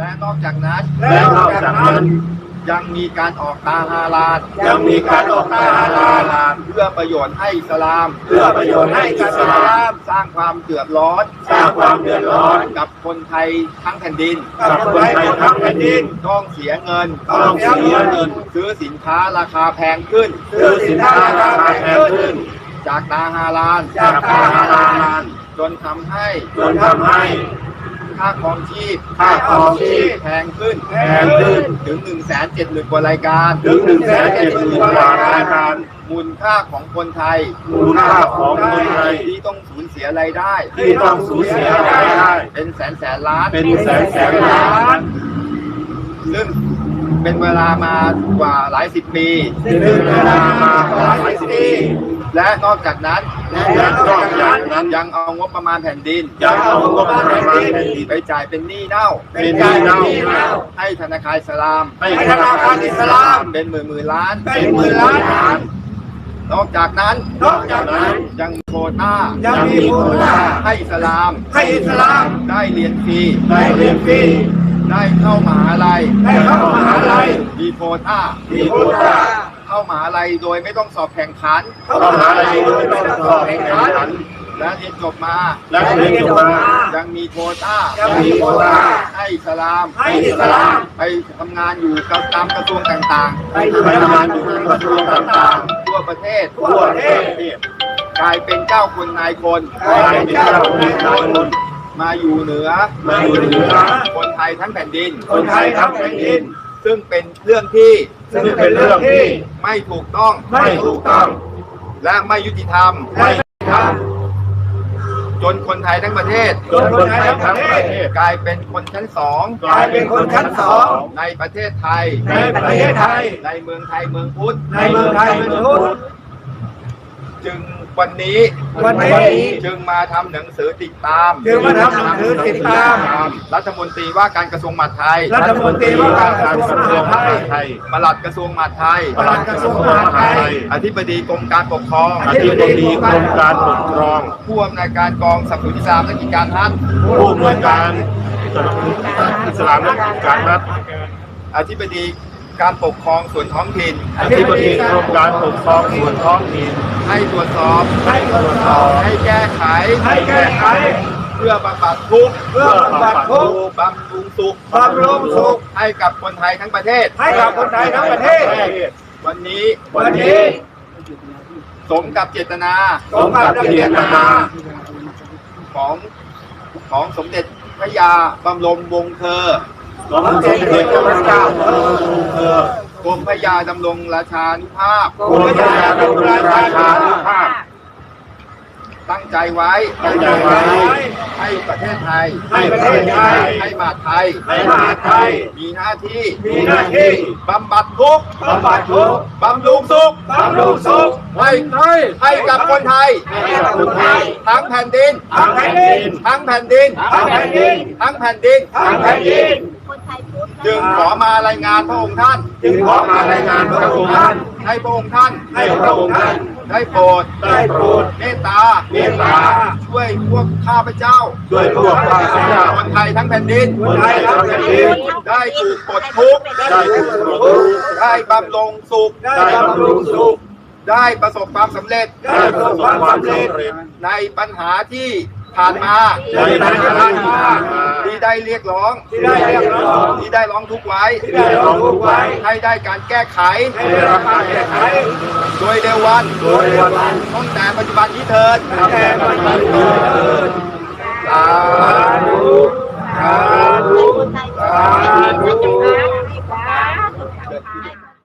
และนอกจากนั้นและนอกจากนั้น ยังมีการออกตาฮาลาลยังมีการออกตาฮาลาลเพื่อประโยชน์ให้อิสลาม เพื่อประโยชน์ให้อิสลาม สร้างความเดือดร้อน สร้างความเดือดร้อนกับคนไทยทั้งแผ่นดินกับคนไทยทั้งแผ่นดินต้องเสียเงินต้องเสียเงิน ซื้อสินค้าราคาแพงขึ้น ซื้อสินค้าราคาแพงขึ้น จากตาฮาลาลจากตาฮาลาลจนทำให้จนทำให้ ค่าครองชีพค่าครองชีพแพงขึ้นแพงขึ้นถึง1นึ่งแสนเจ็ดหมื่นกว่ารายการถึงหนึ่งแสนเจ็ดหมื่นกว่ารายการมูลค่าของคนไทยมูลค่าของคนไทยที่ต้องสูญเสียรายได้ที่ต้องสูญเสียรายได้ เป็นแสนแสนล้านเป็นแสนแสนล้านซึ่งเป็นเวลามากว่าหลายสิบปีซึ่งเวลามากว่าหลายสิบปีและนอกจากนั้น และนอกจากนั้นยังเอางบประมาณแผ่นดินยังเอางบประมาณแผ่นดินไปจ่ายเป็นหนี้เน่าเป็นหนี้เน่าให้ธนาคารอิสลามให้ธนาคารอิสลามเป็นหมื่นหมื่นล้านเป็นหมื่นล้านนอกจากนั้นนอกจากนั้นยังโควต้ายังมีโควต้าให้อิสลาม ให้อิสลามได้เรียนฟรีได้เรียนฟรีได้เข้ามหาลัยได้เข้ามหาลัยมีโควต้ามีโควต้า เข้ามหาลัยโดยไม่ต้องสอบแข่งขันเข้ามหาลัยโดยไม่ต้องสอบแข่งขันและเรียนจบมา และเรียนจบมายังมีโควต้ายังมีโควต้าให้อิสลาม ให้อิสลาม ไปทำงานอยู่กับตามกระทรวงต่างให้ทำงานอยู่ในกระทรวงต่างๆ ทั่วประเทศๆทั่วประเทศ กลายเป็นเจ้าคนนายคน กลายเป็นเจ้าคนนายคน มาอยู่เหนือ มาอยู่เหนือ คนไทยทั้งแผ่นดิน คนไทยทั้งแผ่นดิน ซึ่งเป็นเรื่องที่ซึ่งเป็นเรื่องที่ไม่ถูกต้องไม่ถูกต้อง และไม่ยุติธรรมไม่ทจนคนไทยทั้งประเทศจนคนไทยทั้งประเทศกลายเป็นคนชั้นสองำกลายเป็นคนชั้นสองในประเทศไทย ในประเทศไทย ในเมืองไทยเมืองพุทธในเมืองไทยเมืองพุทธจึง วันนี้วันนี้จึงมาทำหนังสือติดตามจึงมาทำหนังสือติดตาม รัฐมนตรีว่าการกระทรวงมหาดไทย รัฐมนตรีว่าการกระทรวงมหาดไทยปลัดกระทรวงมหาดไทยปลัดกระทรวงมหาดไทย อธิบดีกรมการปกครอง อธิบดีกรมการปกครองผู้อำนวยการกองสนับสนุนอิสลามและกิจการฮัทผู้อำนวยการสนับสนุนอิสลามและการรัฐอธิบดี การปกครองส่วนท้องถิ่น อธิบดีกรมการปกครองส่วนท้องถิ่น ให้ตรวจสอบให้ตรวจสอบให้แก้ไข ให้แก้ไข เพื่อบำบัดทุกข์เพื่อบำบัดทุกข์บำรุงสุขบำรุงสุขให้กับคนไทยทั้งประเทศ ให้กับคนไทยทั้งประเทศ วันนี้วันนี้ สมกับเจตนาสมกับเจตนา ของของสมเด็จพระยาบำรมวงศ์เธอ สมเด็จพระเจ้าเธอเธอกรมพระยาดำรงราชานุภาพกรมพระยาดำรงราชานุภาพ ตั้งใจไว้ตั้งใจไว้ ให้ประเทศไทย ให้ประเทศไทย ให้มหาดไทย ให้มหาดไทย มีหน้าที่ มีหน้าที่บำบัดทุกข์บำบัดทุกข์บำรุงสุขบำรุงสุขให้ให้กับคนไทย ให้กับคนไทย ทั้งแผ่นดิน ทั้งแผ่นดิน ทั้งแผ่นดิน ทั้งแผ่นดิน ทั้งแผ่นดินทั้งแผ่นดิน จึงขอมารายงานพระองค์ท่าน จึงขอมารายงานพระองค์ท่าน ให้พระองค์ท่านให้พระองค์ท่านได้โปรดได้โปรดเมตตาเมตตา ช่วยพวกข้าพเจ้าด้วยพวกข้าพเจ้าคนไทยทั้งแผ่นดินคนไทยทั้งแผ่นดินได้ถูกปลดทุกข์ได้ถูกปลดทุกข์ได้บำรงสุขได้บำรุงสุขได้ประสบความสำเร็จได้ประสบความสำเร็จในปัญหาที่ผ่านมาในปัญหาที่ผ่านมา ที่ได้เรียกร้อง ที่ได้เรียกร้องที่ได้ร้องทุกข์ไว้ที่ได้ร้องทุกข์ไว้ ให้ได้การแก้ไขให้ได้รับการแก้ไข โดยเร็ววันโดยเร็ววันตั้งแต่ปัจจุบันนี้เถิดตั้งแต่ปัจจุบันนี้เถิด